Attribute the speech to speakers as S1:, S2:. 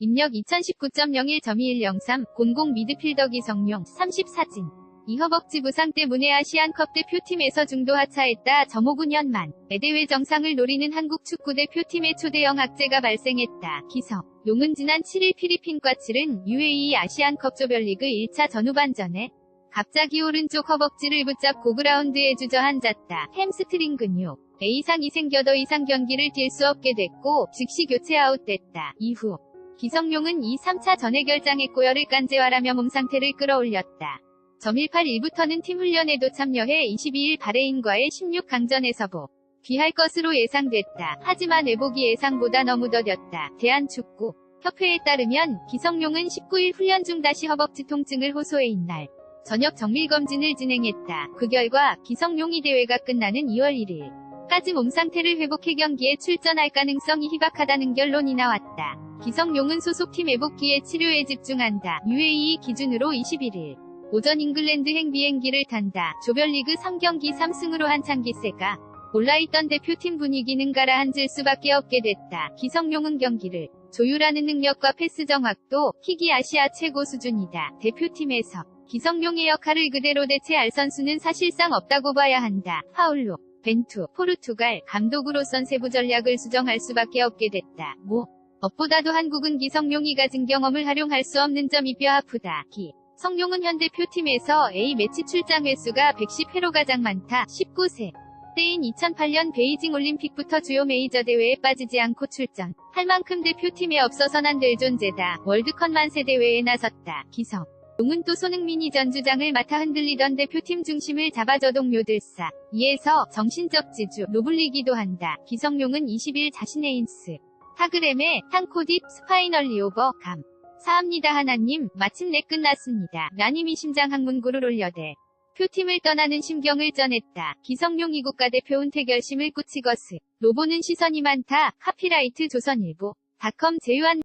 S1: 입력 2019.01.2103 00 미드필더 기성용 34진 이 허벅지 부상 때문에 아시안컵 대표팀에서 중도 하차했다. 점호군 연만 대대회 정상을 노리는 한국 축구 대표팀의 초대형 악재가 발생했다. 기성 용은 지난 7일 피리핀과 치른 UAE 아시안컵 조별리그 1차 전후반전에 갑자기 오른쪽 허벅지를 붙잡고 그라운드에 주저앉았다. 햄스트링 근육 배 이상이 생겨 더 이상 경기를 뛸 수 없게 됐고 즉시 교체 아웃됐다. 이후 기성용은 2, 3차 전에 결장했고 열을 깐재활하며 몸 상태를 끌어올렸다. 점18 일부터는 팀 훈련에도 참여해 22일 바레인과의 16강전에서 보 귀할 것으로 예상됐다. 하지만 회복이 예상보다 너무 더뎠다. 대한축구 협회에 따르면 기성용은 19일 훈련 중 다시 허벅지 통증을 호소해 있날 저녁 정밀검진을 진행했다. 그 결과 기성용이 대회가 끝나는 2월 1일까지 몸 상태를 회복해 경기에 출전할 가능성이 희박하다는 결론이 나왔다. 기성용은 소속팀 회복기에 치료에 집중한다. UAE 기준으로 21일 오전 잉글랜드 행 비행기를 탄다. 조별리그 3경기 3승으로 한창 기세가 올라있던 대표팀 분위기는 가라앉을 수밖에 없게 됐다. 기성용은 경기를 조율하는 능력과 패스 정확도 킥이 아시아 최고 수준이다. 대표팀에서 기성용의 역할을 그대로 대체할 선수는 사실상 없다고 봐야 한다. 파울로 벤투, 포르투갈 감독으로선 세부 전략을 수정할 수밖에 없게 됐다. 뭐 무엇보다도 한국은 기성용이 가진 경험을 활용할 수 없는 점이 뼈 아프다. 기 성용은 현 대표팀에서 A매치 출장 횟수가 110회로 가장 많다. 19세. 때인 2008년 베이징 올림픽부터 주요 메이저 대회에 빠지지 않고 출전. 할 만큼 대표팀에 없어선 안될 존재다. 월드컵 만 세 대회에 나섰다. 기성. 용은 또 손흥민이 전주장을 맡아 흔들리던 대표팀 중심을 잡아줘 동료들사. 이에서 정신적 지주, 로블리기도 한다. 기성용은 20일 자신의 인스. 타그램에 탄코딥 스파이널리 오버 감. 사합니다 하나님 마침내 끝났습니다. 라님이 심장 항문구를 올려대 표팀을 떠나는 심경을 전했다. 기성용 이국가 대표 은퇴 결심을 꾸치거스. 로보는 시선이 많다. 카피라이트 조선일보. 닷컴 제휴한